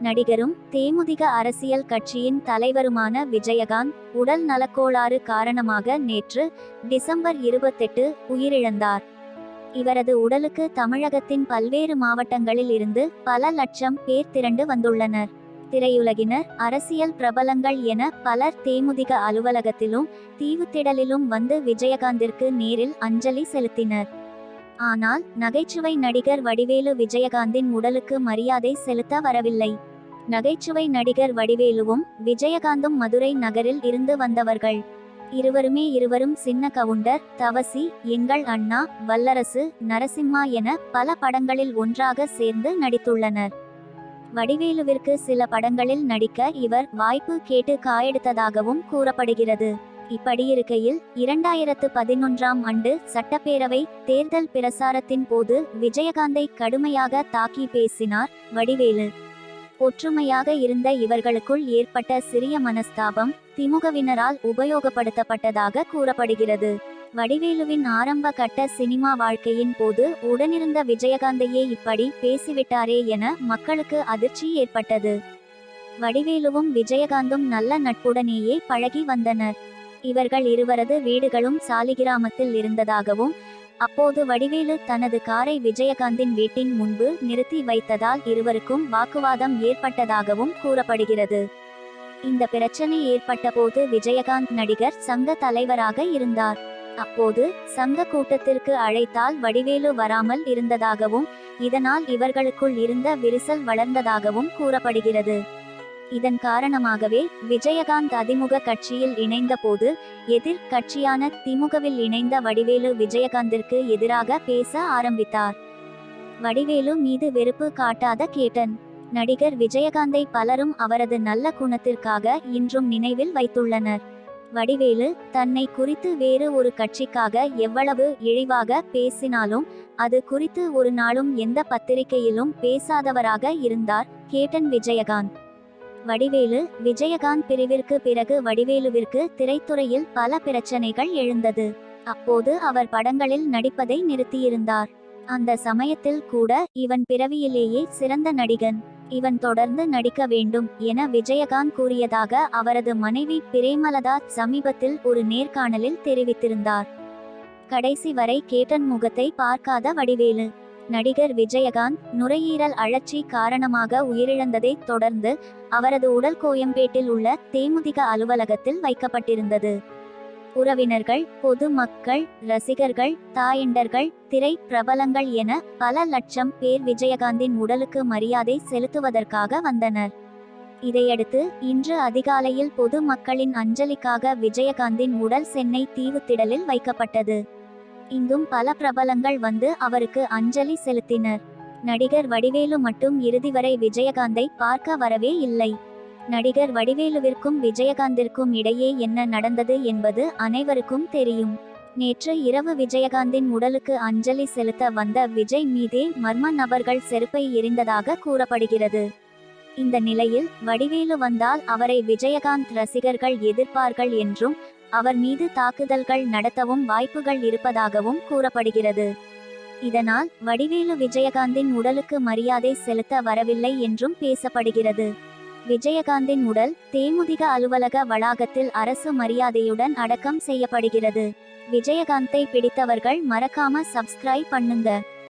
நடிகரும் தேமுதிக அரசியல் கட்சியின் தலைவருமான விஜயகாந்த் உடல் நலக்கோளாறு காரணமாக நேற்று டிசம்பர் இருபத்தெட்டு உயிரிழந்தார். இவரது உடலுக்கு தமிழகத்தின் பல்வேறு மாவட்டங்களில் இருந்து பல லட்சம் பேர் திரண்டு வந்துள்ளனர். திரையுலகினர் அரசியல் பிரபலங்கள் என பலர் தேமுதிக அலுவலகத்திலும் தீவுத்திடலிலும் வந்து விஜயகாந்திற்கு நேரில் அஞ்சலி செலுத்தினர். ஆனால் நகைச்சுவை நடிகர் வடிவேலு விஜயகாந்தின் உடலுக்கு மரியாதை செலுத்த வரவில்லை. நகைச்சுவை நடிகர் வடிவேலுவும் விஜயகாந்தும் மதுரை நகரில் இருந்து வந்தவர்கள். இருவருமே இருவரும் சின்ன கவுண்டர் தவசி எங்கள் அண்ணா வல்லரசு நரசிம்மா என பல படங்களில் ஒன்றாக சேர்ந்து நடித்துள்ளனர். வடிவேலுவிற்கு சில படங்களில் நடிக்க இவர் வாய்ப்பு கேட்டு காயெடுத்ததாகவும் கூறப்படுகிறது. இப்படியிருக்கையில் இரண்டாயிரத்து பதினொன்றாம் ஆண்டு சட்டப்பேரவை தேர்தல் பிரசாரத்தின் போது விஜயகாந்தை கடுமையாக தாக்கி பேசினார் வடிவேலு. ஒற்றுமையாக இருந்த இவர்களுக்குள் ஏற்பட்ட சிறிய மனஸ்தாபம் திமுகவினரால் உபயோகப்படுத்தப்பட்டதாக கூறப்படுகிறது. வடிவேலுவின் ஆரம்ப கட்ட சினிமா வாழ்க்கையின் போது உடனிருந்த விஜயகாந்தையே இப்படி பேசிவிட்டாரே என மக்களுக்கு அதிர்ச்சி ஏற்பட்டது. வடிவேலுவும் விஜயகாந்தும் நல்ல நட்புடனேயே பழகி வந்தனர். இவர்கள் இருவரது வீடுகளும் சாலிகிராமத்தில் இருந்ததாகவும் அப்போது வடிவேலு தனது காரை விஜயகாந்தின் வீட்டின் முன்பு நிறுத்தி வைத்ததால் இருவருக்கும் வாக்குவாதம் ஏற்பட்டதாகவும் கூறப்படுகிறது. இந்த பிரச்சனை ஏற்பட்டபோது விஜயகாந்த் நடிகர் சங்க தலைவராக இருந்தார். அப்போது சங்க கூட்டத்திற்கு அழைத்தால் வடிவேலு வராமல் இருந்ததாகவும் இதனால் இவர்களுக்குள் இருந்த விரிசல் வளர்ந்ததாகவும் கூறப்படுகிறது. இதன் காரணமாகவே விஜயகாந்த் அதிமுக கட்சியில் இணைந்த போது எதிர் கட்சியான திமுகவில் இணைந்த வடிவேலு விஜயகாந்திற்கு எதிராக பேச ஆரம்பித்தார். வடிவேலு மீது வெறுப்பு காட்டாத கேட்டன் நடிகர் விஜயகாந்தை பலரும் அவரது நல்ல குணத்திற்காக இன்றும் நினைவில் வைத்துள்ளனர். வடிவேலு தன்னை குறித்து வேறு ஒரு கட்சிக்காக எவ்வளவு இழிவாக பேசினாலும் அது குறித்து ஒரு நாளும் எந்த பத்திரிகையிலும் பேசாதவராக இருந்தார் கேட்டன் விஜயகாந்த். வடிவேலு விஜயகாந்த் பிரிவிற்கு பிறகு வடிவேலுவிற்கு திரைத்துறையில் பல பிரச்சனைகள் எழுந்தது. அப்போது அவர் படங்களில் நடிப்பதை நிறுத்தியிருந்தார். அந்த சமயத்தில் கூட இவன் பிறவியிலேயே சிறந்த நடிகன். இவன் தொடர்ந்து நடிக்க வேண்டும் என விஜயகாந்த் கூறியதாக அவரது மனைவி பிரேமலதா சமீபத்தில் ஒரு நேர்காணலில் தெரிவித்திருந்தார். கடைசி வரை கேட்டன் முகத்தை பார்க்காத வடிவேலு நடிகர் விஜயகாந்த் நுரையீரல் அழற்சி காரணமாக உயிரிழந்ததைத் தொடர்ந்து அவரது உடல் கோயம்பேட்டில் உள்ள தேமுதிக அலுவலகத்தில் வைக்கப்பட்டிருந்தது. உறவினர்கள் பொது மக்கள் ரசிகர்கள் தாயண்டர்கள் திரை பிரபலங்கள் என பல லட்சம் பேர் விஜயகாந்தின் உடலுக்கு மரியாதை செலுத்துவதற்காக வந்தனர். இதையடுத்து இன்று அதிகாலையில் பொது மக்களின் அஞ்சலிக்காக விஜயகாந்தின் உடல் சென்னை தீவுத்திடலில் வைக்கப்பட்டது. இங்கும் பல பிரபலங்கள் வந்து அவருக்கு அஞ்சலி செலுத்தினர். நடிகர் வடிவேலு மட்டும் இறுதி வரை விஜயகாந்தை பார்க்க வரவே இல்லை. நடிகர் வடிவேலுவிற்கும் விஜயகாந்திற்கும் இடையே என்ன நடந்தது என்பது அனைவருக்கும் தெரியும். நேற்று இரவு விஜயகாந்தின் உடலுக்கு அஞ்சலி செலுத்த வந்த விஜய் மீதே மர்ம நபர்கள் செருப்பை எரிந்ததாக கூறப்படுகிறது. இந்த நிலையில் வடிவேலு வந்தால் அவரை விஜயகாந்த் ரசிகர்கள் எதிர்ப்பார்கள் என்றும் அவர் மீது தாக்குதல்கள் நடத்தவும் வாய்ப்புகள் இருப்பதாகவும் கூறப்படுகிறது. இதனால் வடிவேலு விஜயகாந்தின் உடலுக்கு மரியாதை செலுத்த வரவில்லை என்றும் பேசப்படுகிறது. விஜயகாந்தின் உடல் தேமுதிக அலுவலக வளாகத்தில் அரசு மரியாதையுடன் அடக்கம் செய்யப்படுகிறது. விஜயகாந்தை பிடித்தவர்கள் மறக்காம சப்ஸ்கிரைப் பண்ணுங்க.